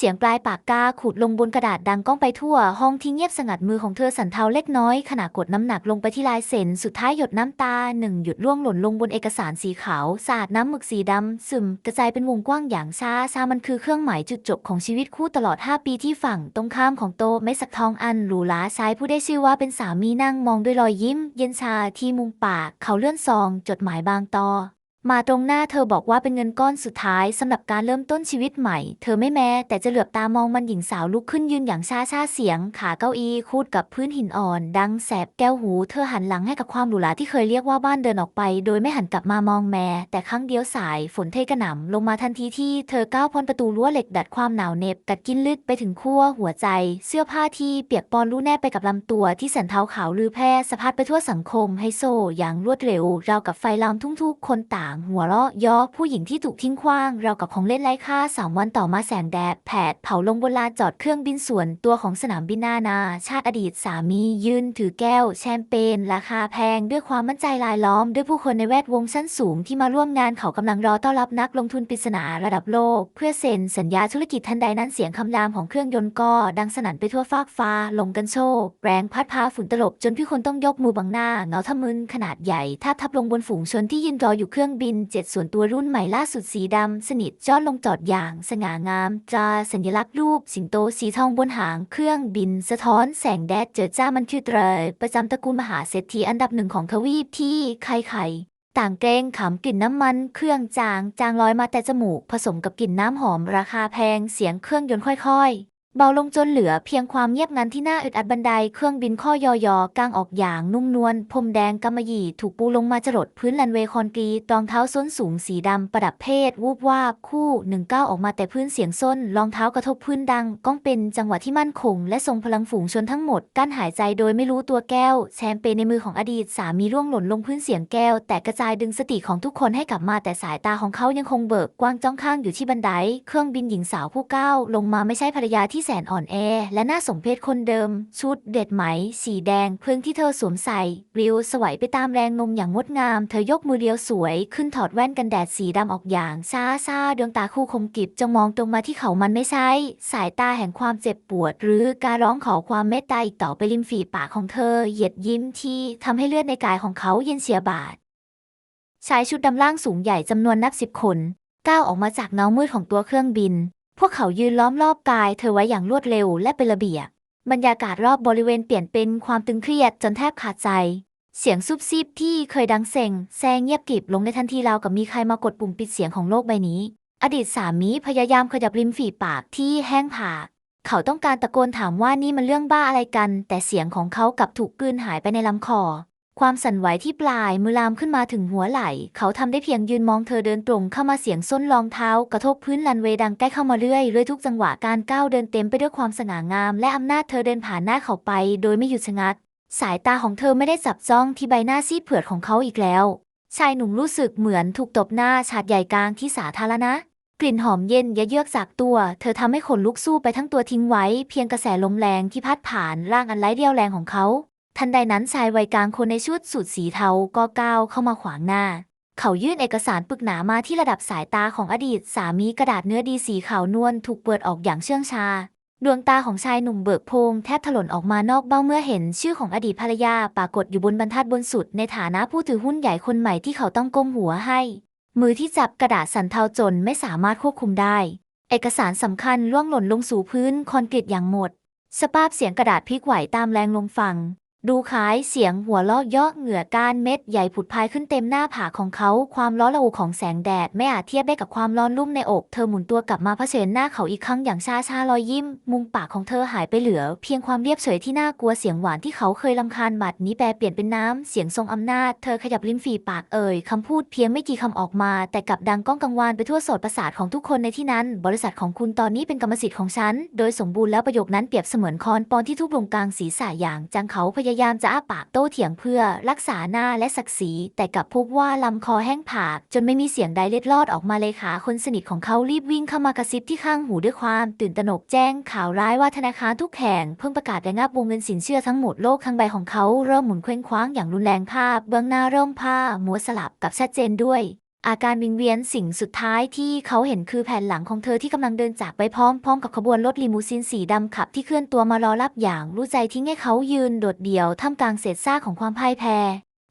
เสียงปลายปากกาขูดลงบนกระดาษดังก้องไปทั่ว ห้องที่เงียบสงัดมือของเธอสั่นเทาเล็กน้อยขณะกดน้ำหนักลงไปที่ลายเซ็นสุดท้ายหยดน้ำตาหนึ่งหยุดร่วงหล่นลงบนเอกสารสีขาวสาดน้ำหมึกสีดำซึมกระจายเป็นวงกว้างอย่างช้าซามันคือเครื่องหมายจุดจบของชีวิตคู่ตลอด 5 ปีที่ฝั่งตรงข้ามของโตะไม่สักทองอันหรูหราชายผู้ได้ชื่อว่าเป็นสามีนั่งมองด้วยรอยยิ้ม เย็นชาที่มุมปากเขาเลื่อนซอง จดหมายบางตอ มาตรงหน้าเธอบอกว่าเป็นเงินก้อนสุดท้ายสำหรับการเริ่มต้นชีวิตใหม่ เธอไม่แม้ แต่จะเหลือบตามองมันหญิงสาวลุกขึ้นยืนอย่างช้าช้าเสียง ขาเก้าอี้คูดกับพื้นหินอ่อน ดังแสบแก้วหูเธอหันหลังให้กับความหรูหราที่เคยเรียกว่าบ้านเดินออกไป โดยไม่หันกลับมามองแม้แต่ครั้งเดียวสายฝนเทกระหน่ำลงมาทันทีที่เธอก้าวพ้นประตูรั้วเหล็กดัดความหนาวเหน็บกัดกินลึกไปถึงขั้วหัวใจ เสื้อผ้าที่เปียกปอนรู้แนบไปกับลำตัวที่แสนเทาขาวลือแพร่สะพัดไปทั่วสังคมไฮโซอย่างรวดเร็วราวกับไฟลามทุ่งทุกคนต่างหัวเราะย่อผู้หญิงที่ถูกทิ้งขว้างเรากับของเล่นไร้ค่าสามวันต่อมาแสงแดดแผดเผาลงบนลานจอดเครื่องบินส่วนตัวของสนามบินนานาชาติอดีตสามียืนถือแก้ว แชมเปญราคาแพงด้วยความมั่นใจลายล้อม ด้วยผู้คนในแวดวงชั้นสูงที่มาร่วมงานเขากำลังรอต้อนรับนักลงทุนปริศนาระดับโลก เพื่อเซ็นสัญญาธุรกิจทันใดนั้นเสียงคำรามของเครื่องยนต์ก็ดังสนั่นไปทั่วฟากฟ้า ลมกันโชกแรงพัดพาฝุ่นตลบจนผู้คนต้องยกมือบังหน้าเงาทะมึนขนาดใหญ่ทับทับลงบนฝูงชนที่ยืนรออยู่เครื่องบินเจ็ตส่วนตัวรุ่นใหม่ล่าสุดสีดำสนิทจอดลงจอดอย่างสง่างามตราสัญลักษณ์รูปสิงโตสีทองบนหางเครื่องบินสะท้อนแสงแดดเจิดจ้ามันคือเตรประจำตระกูลมหาเศรษฐีอันดับหนึ่งของทวีปที่ใครๆต่างเกรงขำกลิ่นน้ำมัน เครื่องจาง จางลอยมาแต่จมูก ผสมกับกลิ่นน้ำหอมราคาแพงเสียงเครื่องยนต์ค่อย เบาลงจนเหลือเพียงความเงียบงันที่น่าอึดอัดบันไดเครื่องบินข้อยอยอกางออกอย่างนุ่มนวลพรมแดงกำมะหยี่ถูกปูลงมาจรดพื้นลันเวย์คอนกรีตรองเท้าส้นสูงสีดำประดับเพศ วูบวาบคู่หนึ่งก้าวออกมาแต่พื้นเสียงส้นรองเท้ากระทบพื้นดังก้องเป็นจังหวะที่มั่นคง และทรงพลังฝูงชนทั้งหมดกั้นหายใจโดยไม่รู้ตัวแก้ว แชมเปญในมือของอดีตสามีร่วงหล่นลงพื้นเสียงแก้ว แต่กระจายดึงสติของทุกคนให้กลับมาแต่สายตาของเขายังคงเบิกกว้างจ้องข้างอยู่ที่บันได เครื่องบินหญิงสาวผู้ก้าวลงมาไม่ใช่ภรรยาที่แสนอ่อนแอ และน่าสมเพชคนเดิม ชุดเด็ดไหม สีแดงเพื่องที่เธอสวมใส่ปลิวสวยไปตามแรงนมอย่างงดงาม เธอยกมือเดียวสวย ขึ้นถอดแว่นกันแดดสีดำออกอย่างซาซาดวงตาคู่คมกริบจะมองตรงมาที่เขามันไม่ใช่สายตาแห่งความเจ็บปวด หรือการร้องขอความเมตตาอีกต่อไปริมฝีปากของเธอ เหยียดยิ้มที่ทำให้เลือดในกายของเขาเย็นเฉียบาดชายชุดดำล่างสูงใหญ่จำนวนนับสิบคนก้าวออกมาจากเงามืดของตัวเครื่องบิน พวกเขายืนล้อมรอบกายเธอไว้อย่างรวดเร็วและเป็นระเบียบบรรยากาศรอบบริเวณเปลี่ยนเป็นความตึงเครียดจนแทบขาดใจ เสียงซุบซิบที่เคยดังเซ็งแซงเงียบกริบลงในทันทีราวกับมีใครมากดปุ่มปิดเสียงของโลกใบนี้ อดีตสามีพยายามขยับริมฝีปากที่แห้งผาก เขาต้องการตะโกนถามว่านี่มันเรื่องบ้าอะไรกัน แต่เสียงของเขากลับถูกกลืนหายไปในลำคอ ความสั่นไหวที่ปลายมือลามขึ้นมาถึงหัวไหล่ เขาทำได้เพียงยืนมองเธอเดินตรงเข้ามาเสียงส้นรองเท้า กระทบพื้นลันเวดังใกล้เข้ามาเรื่อยเรื่อยทุกจังหวะการก้าวเดินเต็มไปด้วยความสง่างาม และอำนาจเธอเดินผ่านหน้าเขาไป โดยไม่หยุดชะงัก สายตาของเธอไม่ได้จับจ้องที่ใบหน้าซีดเผือดของเขาอีกแล้ว ชายหนุ่มรู้สึกเหมือนถูกตบหน้าฉาดใหญ่กลางที่สาธารณะกลิ่นหอมเย็นยะเยือกจากตัว เธอทำให้ขนลุกสู้ไปทั้งตัวทิ้งไว้ เพียงกระแสลมแรงที่พัดผ่านร่างอันไร้เรี่ยวแรงของเขา ทันใดนั้นชายวัยกลางคนในชุดสูทสีเทาก็ก้าวเข้ามาขวางหน้า เขายื่นเอกสารปึกหนามาที่ระดับสายตาของอดีต สามีกระดาษเนื้อดีสีขาวนวลถูกเปิดออกอย่างเชื่องชา ดวงตาของชายหนุ่มเบิกโพรงแทบถลนออกมานอกเบ้าเมื่อเห็นชื่อของอดีตภรรยาปรากฏอยู่บนบรรทัดบนสุด ในฐานะผู้ถือหุ้นใหญ่คนใหม่ที่เขาต้องก้มหัวให้ มือที่จับกระดาษสันเทาจนไม่สามารถควบคุมได้ เอกสารสำคัญล่วงหล่นลงสู่พื้นคอนกรีตอย่างหมด สภาพเสียงกระดาษพลิกไหวตามแรงลมฟัง ดูคล้ายเสียงหัวเราะเยาะเหงื่อกานเม็ดใหญ่ผุดพายขึ้นเต็มหน้าผากของเขา ความร้อนระอุของแสงแดด ไม่อาจเทียบได้กับความร้อนลุ่มในอก เธอหมุนตัวกลับมาเผชิญหน้าเขาอีกครั้งอย่างชาชารอยยิ้ม มุมปากของเธอหายไปเหลือ เพียงความเรียบเฉยที่น่ากลัวเสียงหวานที่เขาเคยลำคาญบัดนี้แปลเปลี่ยนเป็นน้ำเสียงทรงอำนาจ เธอขยับลิ้นฝีปากเอ่ยคำพูดเพียงไม่กี่คำออกมา แต่กลับดังก้องกังวานไปทั่วโสดประสาทของทุกคนในที่นั้น บริษัทของคุณตอนนี้เป็นกรรมสิทธิ์ของฉัน โดยสมบูรณ์แล้วประโยคนั้นเปรียบเสมือนคอนปอนที่ทุบลงกลางศีรษะอย่างจังเขาพยยายามจะอ้าปากโต้เถียงเพื่อรักษาหน้าและศักดิ์ศรีแต่กลับพบว่าลำคอแห้งผาก จนไม่มีเสียงใดเล็ดลอดออกมาเลยค่ะคนสนิทของเขารีบวิ่งเข้ามากระซิบที่ข้างหูด้วยความตื่นตระหนกแจ้งข่าวร้ายว่าธนาคารทุกแห่งเพิ่งประกาศระงับวงเงินสินเชื่อทั้งหมดโลกทั้งใบของเขาเริ่มหมุนเคว้งคว้างอย่างรุนแรงภาพ เบื้องหน้าเริ่มผ้ามัวสลับกับชัดเจนด้วย อาการวิงเวียนสิ่งสุดท้ายที่เขาเห็นคือแผ่นหลังของเธอที่กำลังเดินจากไปพร้อมๆ กับขบวนรถลิมูซินสีดำขับที่เคลื่อนตัวมารอรับอย่างรู้ใจทิ้งให้เขายืนโดดเดี่ยวท่ามกลางเศษซากของความพ่ายแพ้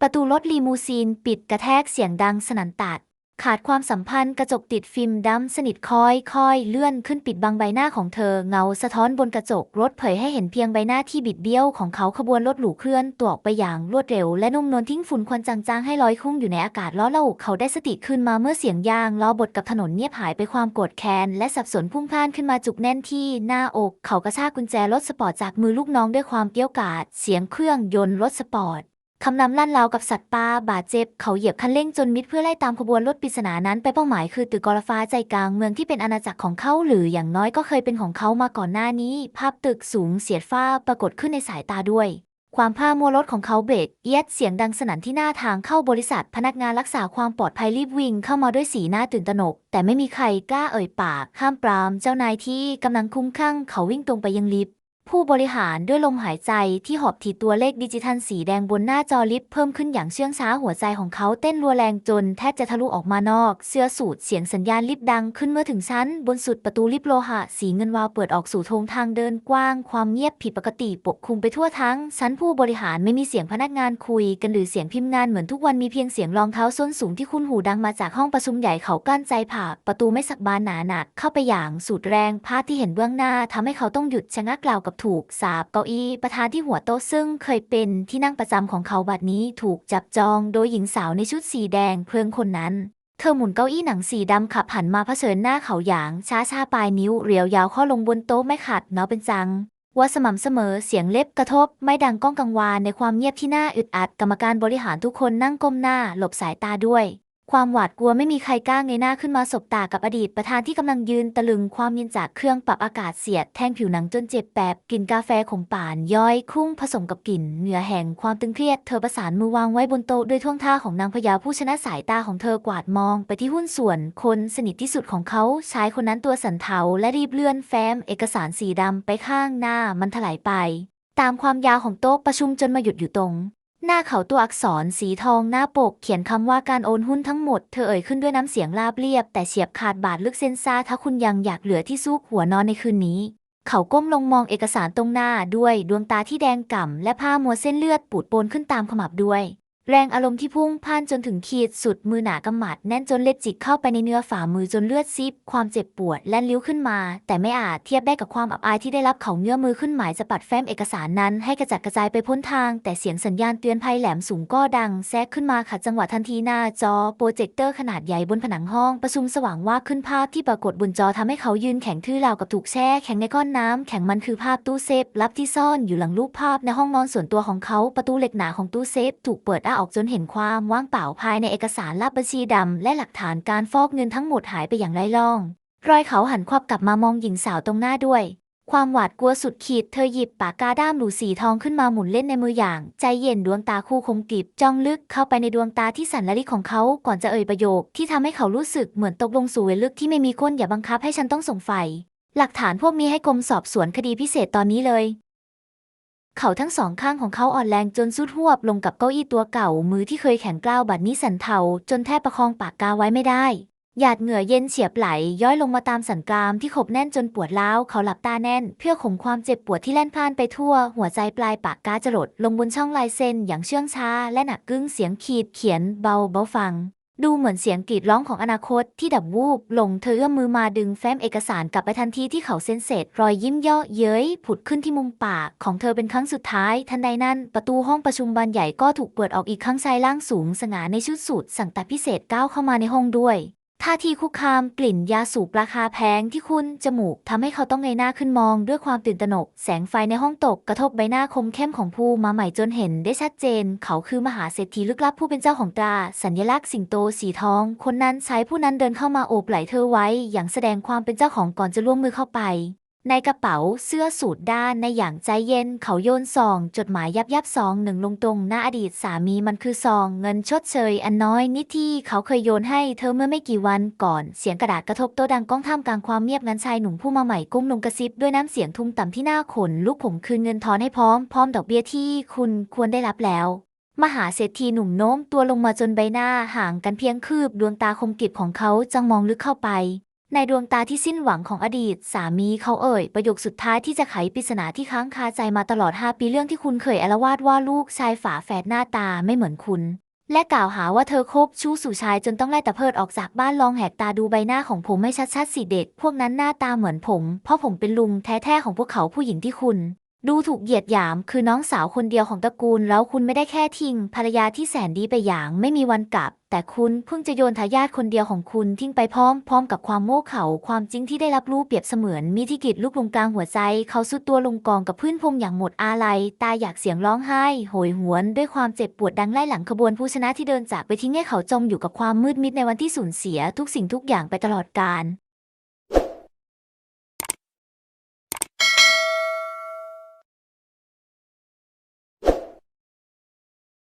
ประตูรถลีมูซีนปิดกระแทกเสียงดังสนั่นตัด ขาดความสัมพันธ์กระจกติดฟิล์มดำสนิทคอยคอยเลื่อนขึ้นปิดบังใบหน้าของเธอ เงาสะท้อนบนกระจกรถเผยให้เห็นเพียงใบหน้าที่บิดเบี้ยวของเขาขบวนรถหรูเคลื่อนตัวออกไปอย่างรวดเร็ว และนุ่มนวลทิ้งฝุ่นควันจางๆให้ลอยคุ้งอยู่ในอากาศล้อเล่าเขาได้สติขึ้นมาเมื่อเสียงยางล้อบดกับถนนเงียบหายไปความโกรธแค้นและสับสนพุ่งพ่านขึ้นมาจุกแน่นที่หน้าอก เขากระชากกุญแจรถสปอร์ตจากมือลูกน้องด้วยความเกี้ยวกาดเสียงเครื่องยนต์รถสปอร์ต คำนำลั่นราวกับสัตว์ป่าบาดเจ็บ เขาเหยียบคันเร่งจนมิดเพื่อไล่ตามขบวนรถปริศนานั้นไปเป้าหมายคือตึกกอลฟ้าใจกลางเมืองที่เป็นอาณาจักรของเขาหรืออย่างน้อยก็เคยเป็นของเขามาก่อนหน้านี้ ภาพตึกสูงเสียดฟ้าปรากฏขึ้นในสายตาด้วย ความผ้ามัวรถของเขาเบรกเอียดเสียงดังสนั่นที่หน้าทางเข้าบริษัท พนักงานรักษาความปลอดภัยรีบวิ่งเข้ามาด้วยสีหน้าตื่นตระหนก แต่ไม่มีใครกล้าเอ่ยปากห้ามปราม เจ้านายที่กำลังคุ้มคลั่งเขาวิ่งตรงไปยังลิฟต์ ผู้บริหารด้วยลมหายใจที่หอบถีตัวเลขดิจิทัลสีแดงบนหน้าจอลิฟต์เพิ่มขึ้นอย่างเชื่องช้าหัวใจของเขาเต้นรัวแรงจนแทบจะทะลุออกมานอก เสื้อสูทเสียงสัญญาณลิฟต์ดังขึ้นเมื่อถึงชั้น บนสุดประตูลิฟต์โลหะ สีเงินวาวเปิดออกสู่โถงทางเดินกว้าง ความเงียบผิดปกติปกคลุมไปทั่วทั้งชั้นผู้บริหารไม่มีเสียงพนักงานคุย กันหรือเสียงพิมพ์งานเหมือนทุกวันมีเพียงเสียงรองเท้าส้นสูงที่คุ้นหูดังมาจากห้องประชุมใหญ่เขากั้นใจผ่าประตูไม่สักบานหนาหนักเข้าไปอย่างสุดแรงภาพที่เห็นเบื้องหน้าทำให้เขาต้องหยุดชะงักกล่าวกับถูกสาบเก้าอี้ประธานที่หัวโต๊ะซึ่งเคยเป็นที่นั่งประจำของเขาบัดนี้ถูกจับจองโดยหญิงสาวในชุดสีแดงเพลิงคนนั้น เธอหมุนเก้าอี้หนังสีดำขับหันมาเผชิญหน้าเขาอย่างช้าชาปลายนิ้วเรียวยาวข้อลงบนโต๊ะไม่ขาดเนาะเป็นจังว่าสม่ำเสมอเสียงเล็บกระทบ ไม่ดังก้องกังวานในความเงียบที่น่าอึดอัดกรรมการบริหารทุกคนนั่งก้มหน้าหลบสายตาด้วย ความหวาดกลัวไม่มีใครกล้าเงยหน้าขึ้นมาสบตากับอดีตประธานที่กำลังยืนตะลึงความเย็นจากเครื่องปรับอากาศเสียดแทงผิวหนังจนเจ็บแปบกลิ่นกาแฟของป่านย้อยคุ้งผสมกับกลิ่นเหงื่อแห่งความตึงเครียดเธอประสานมือวางไว้บนโต๊ะด้วยท่วงท่าของนางพญาผู้ชนะสายตาของเธอกวาดมองไปที่หุ้นส่วนคนสนิทที่สุดของเขาชายคนนั้นตัวสั่นเทาและรีบเลื่อนแฟ้มเอกสารสีดำไปข้างหน้ามันถลายไป ตามความยาวของโต๊ะประชุมจนมาหยุดอยู่ตรง หน้าเขาตัวอักษรสีทองหน้าปกเขียนคำว่าการโอนหุ้นทั้งหมด เธอเอ่ยขึ้นด้วยน้ำเสียงราบเรียบ แต่เฉียบขาดบาดลึกเส้นซ่าถ้าคุณยังอยากเหลือที่ซุกหัวนอนในคืนนี้ เขาก้มลงมองเอกสารตรงหน้าด้วยดวงตาที่แดงก่ำและผ้ามัวเส้นเลือดปูดปนขึ้นตามขมับด้วย แรงอารมณ์ที่พุ่งพ่านจนถึงขีดสุดมือหนากำหมัดแน่นจนเล็บจิกเข้าไปในเนื้อฝ่ามือจนเลือดซิบ ความเจ็บปวดแล่นลิ้วขึ้นมา แต่ไม่อาจเทียบได้กับความอับอายที่ได้รับเขาเงื้อมือขึ้นหมายจะปัดแฟ้มเอกสารนั้น ให้กระจัดกระจายไปพ้นทาง แต่เสียงสัญญาณเตือนภัยแหลมสูงก็ดังแทรกขึ้นมาขัดจังหวะทันทีหน้าจอโปรเจคเตอร์ขนาดใหญ่บนผนังห้องประชุมสว่างว่าขึ้นภาพที่ปรากฏบนจอทำให้เขายืนแข็งทื่อราวกับถูกแช่แข็งในก้อนน้ำแข็งมันคือภาพตู้เซฟลับที่ซ่อนอยู่หลังรูปภาพในห้องนอนส่วนตัวของเขาประตูเหล็กหนาของตู้เซฟถูกเปิดอ้าออกจนเห็นความว่างเปล่าภายในเอกสารลับบัญชีดำและหลักฐานการฟอกเงินทั้งหมดหายไปอย่างไร้ร่อง รอยเขาหันควับกลับมามองหญิงสาวตรงหน้าด้วย ความหวาดกลัวสุดขีดเธอหยิบปากกาด้ามหรูสีทองขึ้นมาหมุนเล่นในมืออย่าง ใจเย็นดวงตาคู่คมกริบจ้องลึกเข้าไปในดวงตาที่สั่นละลิกของเขาก่อนจะเอ่ยประโยค ที่ทำให้เขารู้สึกเหมือนตกลงสู่เวลึกที่ไม่มีก้นอย่าบังคับให้ฉันต้องส่งไฟหลักฐานพวกนี้ให้กรมสอบสวนคดีพิเศษตอนนี้เลย เขาทั้งสองข้างของเขาอ่อนแรงจนสุดหวบลงกับเก้าอี้ตัวเก่า มือที่เคยแข็งกร้าวบัดนี้สั่นเทาจนแทบประคองปากกาไว้ไม่ได้ หยาดเหงื่อเย็นเฉียบไหล ย้อยลงมาตามสันกรามที่ขบแน่นจนปวดร้าวเขาหลับตาแน่น เพื่อข่มความเจ็บปวดที่แล่นพ่านไปทั่ว หัวใจปลายปากกาจรดลงบนช่องลายเส้นอย่างเชื่องช้า และหนักกึ้งเสียงขีดเขียนเบาเบาฟัง ดูเหมือนเสียงกรีดร้องของอนาคตที่ดับวูบลงเธอเอื้อมมือมาดึงแฟ้มเอกสารกลับไปทันทีที่เขาเซ็นเสร็จ รอยยิ้มเย่อเย้ยผุดขึ้นที่มุมปากของเธอเป็นครั้งสุดท้าย ทันใดนั้น ประตูห้องประชุมบานใหญ่ก็ถูกเปิดออกอีกครั้งชายร่างสูงสง่าในชุดสูทสั่งตัดพิเศษก้าวเข้ามาในห้องด้วย ท่าทีคุกคามกลิ่นยาสูบราคาแพงที่คุ้นจมูกทำให้เขาต้องเงยหน้าขึ้นมองด้วยความตื่นตระหนก แสงไฟในห้องตกกระทบใบหน้าคมเข้มของผู้มาใหม่จนเห็นได้ชัดเจน เขาคือมหาเศรษฐีลึกลับผู้เป็นเจ้าของตรา สัญลักษณ์สิงโตสีทอง คนนั้นใช้ผู้นั้นเดินเข้ามาโอบไหล่เธอไว้ อย่างแสดงความเป็นเจ้าของก่อนจะล่วงมือเข้าไป ในกระเป๋าเสื้อสูทด้านในอย่างใจเย็นเขาโยนซอง จดหมายยับยับซองหนึ่งลงตรงหน้าอดีตสามีมันคือซองเงินชดเชยอันน้อยนิดที่เขาเคยโยนให้เธอเมื่อไม่กี่วันก่อน เสียงกระดาษกระทบโต๊ะดังก้องท่ามกลางความเงียบงันชายหนุ่มผู้มาใหม่ก้มลงกระซิบด้วยน้ำเสียงทุ้มต่ำที่หน้าขนลูกผมคืนเงินทอนให้พร้อมพร้อมดอกเบี้ยที่คุณควรได้รับแล้วมหาเศรษฐีหนุ่มโน้มตัวลงมาจนใบหน้าห่างกันเพียงคืบดวงตาคมกริบของเขาจังมองลึกเข้าไป ในดวงตาที่สิ้นหวังของอดีต สามีเขาเอ่ย ประโยคสุดท้ายที่จะไขปริศนาที่ค้างคาใจมาตลอด 5 ปีเรื่องที่คุณเคยอลวาดว่าลูกชายฝาแฝดหน้าตาไม่เหมือนคุณ และกล่าวหาว่าเธอคบชู้สู่ชายจนต้องไล่ตะเพิดออกจากบ้านลองแหกตาดูใบหน้าของผมให้ชัดๆสิเด็ก พวกนั้นหน้าตาเหมือนผม เพราะผมเป็นลุงแท้ๆของพวกเขาผู้หญิงที่คุณ ดูถูกเหยียดหยามคือน้องสาวคนเดียวของตระกูล แล้วคุณไม่ได้แค่ทิ้งภรรยาที่แสนดีไปอย่างไม่มีวันกลับ แต่คุณเพิ่งจะโยนทายาทคนเดียวของคุณทิ้งไปพร้อมพร้อมกับความโง่เขลาความจริงที่ได้รับรู้เปรียบเสมือนมีที่กิจลูกลงกลางหัวใจ เขาสุดตัวลงกองกับพื้นพรมอย่างหมดอาลัย ตาอยากเสียงร้องไห้ โหยหวน ด้วยความเจ็บปวดดังไล่หลังขบวนผู้ชนะที่เดินจากไปทิ้งให้เขาจมอยู่กับความมืดมิดในวันที่สูญเสียทุกสิ่งทุกอย่างไปตลอดกาล